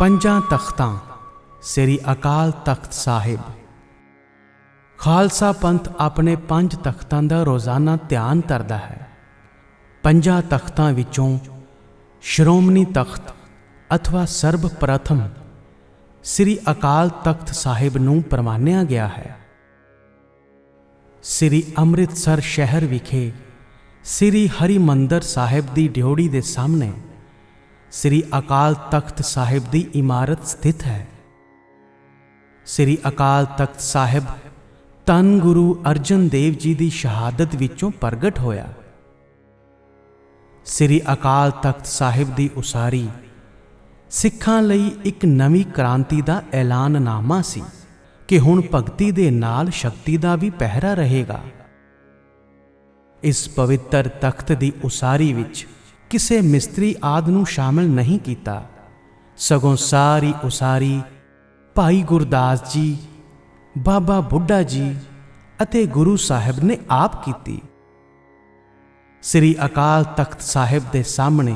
ਪੰਜਾਂ ਤਖਤਾਂ, ਸ੍ਰੀ ਅਕਾਲ ਤਖਤ ਸਾਹਿਬ। ਖਾਲਸਾ ਪੰਥ ਆਪਣੇ ਪੰਜ ਤਖਤਾਂ ਦਾ ਰੋਜ਼ਾਨਾ ਧਿਆਨ ਕਰਦਾ ਹੈ। ਪੰਜਾਂ ਤਖਤਾਂ ਵਿੱਚੋਂ ਸ਼੍ਰੋਮਣੀ ਤਖਤ ਅਥਵਾ ਸਰਬ ਪ੍ਰਥਮ ਸ੍ਰੀ ਅਕਾਲ ਤਖਤ ਸਾਹਿਬ ਨੂੰ ਪ੍ਰਮਾਨਿਆ ਗਿਆ ਹੈ। ਸ੍ਰੀ ਅੰਮ੍ਰਿਤਸਰ ਸ਼ਹਿਰ ਵਿਖੇ ਸ੍ਰੀ ਹਰਿਮੰਦਰ ਸਾਹਿਬ ਦੀ ਡਿਉੜੀ ਦੇ ਸਾਹਮਣੇ ਸ੍ਰੀ ਅਕਾਲ ਤਖਤ ਸਾਹਿਬ ਦੀ ਇਮਾਰਤ ਸਥਿਤ ਹੈ। ਸ੍ਰੀ ਅਕਾਲ ਤਖਤ ਸਾਹਿਬ ਤਨ ਗੁਰੂ ਅਰਜਨ ਦੇਵ ਜੀ ਦੀ ਸ਼ਹਾਦਤ ਵਿੱਚੋਂ ਪ੍ਰਗਟ ਹੋਇਆ। ਸ੍ਰੀ ਅਕਾਲ ਤਖਤ ਸਾਹਿਬ ਦੀ ਉਸਾਰੀ ਸਿੱਖਾਂ ਲਈ ਇੱਕ ਨਵੀਂ ਕ੍ਰਾਂਤੀ ਦਾ ਐਲਾਨਨਾਮਾ ਸੀ ਕਿ ਹੁਣ ਭਗਤੀ ਦੇ ਨਾਲ ਸ਼ਕਤੀ ਦਾ ਵੀ ਪਹਿਰਾ ਰਹੇਗਾ। ਇਸ ਪਵਿੱਤਰ ਤਖਤ ਦੀ ਉਸਾਰੀ ਵਿੱਚ ਕਿਸੇ ਮਿਸਤਰੀ ਆਦ ਨੂੰ ਸ਼ਾਮਲ ਨਹੀਂ ਕੀਤਾ। ਸਗੋਂ ਸਾਰੀ ਉਸਾਰੀ ਭਾਈ ਗੁਰਦਾਸ ਜੀ, ਬਾਬਾ ਬੁੱਢਾ ਜੀ ਅਤੇ ਗੁਰੂ ਸਾਹਿਬ ਨੇ ਆਪ ਕੀਤੀ। ਸ੍ਰੀ ਅਕਾਲ ਤਖਤ ਸਾਹਿਬ ਦੇ ਸਾਹਮਣੇ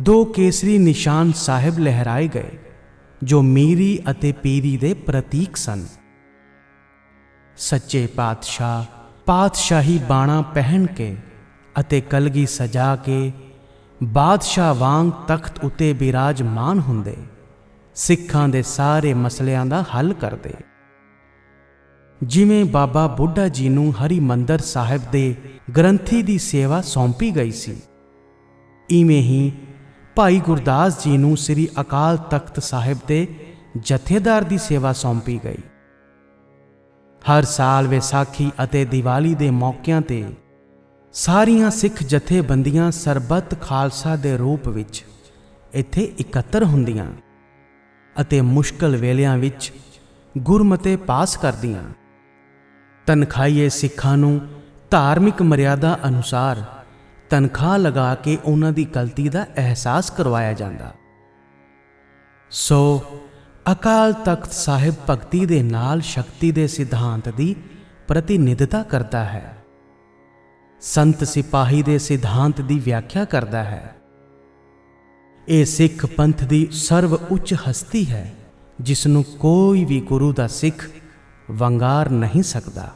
ਦੋ ਕੇਸਰੀ ਨਿਸ਼ਾਨ ਸਾਹਿਬ ਲਹਿਰਾਏ ਗਏ, ਜੋ ਮੀਰੀ ਅਤੇ ਪੀਰੀ ਦੇ ਪ੍ਰਤੀਕ ਸਨ। ਸੱਚੇ ਪਾਤਸ਼ਾਹ ਪਾਤਸ਼ਾਹੀ ਬਾਣਾ ਪਹਿਨ ਕੇ ਅਤੇ ਕਲਗੀ ਸਜਾ ਕੇ ਬਾਦਸ਼ਾਹ ਵਾਂਗ ਤਖਤ ਉਤੇ ਬਿਰਾਜਮਾਨ ਹੁੰਦੇ, ਸਿੱਖਾਂ ਦੇ ਸਾਰੇ ਮਸਲਿਆਂ ਦਾ ਹੱਲ ਕਰਦੇ। ਜਿਵੇਂ ਬਾਬਾ ਬੁੱਢਾ ਜੀ ਨੂੰ ਹਰੀ ਮੰਦਰ ਸਾਹਿਬ ਦੇ ਗ੍ਰੰਥੀ ਦੀ ਸੇਵਾ ਸੌਂਪੀ ਗਈ ਸੀ, ਇਵੇਂ ਹੀ ਭਾਈ ਗੁਰਦਾਸ ਜੀ ਨੂੰ ਸ੍ਰੀ ਅਕਾਲ ਤਖਤ ਸਾਹਿਬ ਦੇ ਜਥੇਦਾਰ ਦੀ ਸੇਵਾ ਸੌਂਪੀ ਗਈ। ਹਰ ਸਾਲ ਵਿਸਾਖੀ ਅਤੇ ਦੀਵਾਲੀ ਦੇ ਮੌਕਿਆਂ ਤੇ ਸਾਰੀਆਂ ਸਿੱਖ ਜਥੇਬੰਦੀਆਂ ਸਰਬੱਤ ਖਾਲਸਾ ਦੇ ਰੂਪ ਵਿੱਚ ਇੱਥੇ ਇਕੱਤਰ ਹੁੰਦੀਆਂ ਅਤੇ ਮੁਸ਼ਕਲ ਵੇਲਿਆਂ ਵਿੱਚ ਗੁਰਮਤੇ ਪਾਸ ਕਰਦੀਆਂ। ਤਨਖਾਹੀਏ ਸਿੱਖਾਂ ਨੂੰ ਧਾਰਮਿਕ ਮਰਿਆਦਾ ਅਨੁਸਾਰ ਤਨਖਾਹ ਲਗਾ ਕੇ ਉਹਨਾਂ ਦੀ ਗਲਤੀ ਦਾ ਅਹਿਸਾਸ ਕਰਵਾਇਆ ਜਾਂਦਾ। ਸੋ ਅਕਾਲ ਤਖਤ ਸਾਹਿਬ ਭਗਤੀ ਦੇ ਨਾਲ ਸ਼ਕਤੀ ਦੇ ਸਿਧਾਂਤ ਦੀ ਪ੍ਰਤੀਨਿਧਤਾ ਕਰਦਾ ਹੈ। ਸੰਤ ਸਿਪਾਹੀ ਦੇ ਸਿਧਾਂਤ ਦੀ ਵਿਆਖਿਆ ਕਰਦਾ ਹੈ। ਇਹ ਸਿੱਖ ਪੰਥ ਦੀ ਸਰਵ ਉੱਚ ਹਸਤੀ ਹੈ ਜਿਸ ਨੂੰ ਕੋਈ ਵੀ ਗੁਰੂ ਦਾ ਸਿੱਖ ਵੰਗਾਰ ਨਹੀਂ ਸਕਦਾ।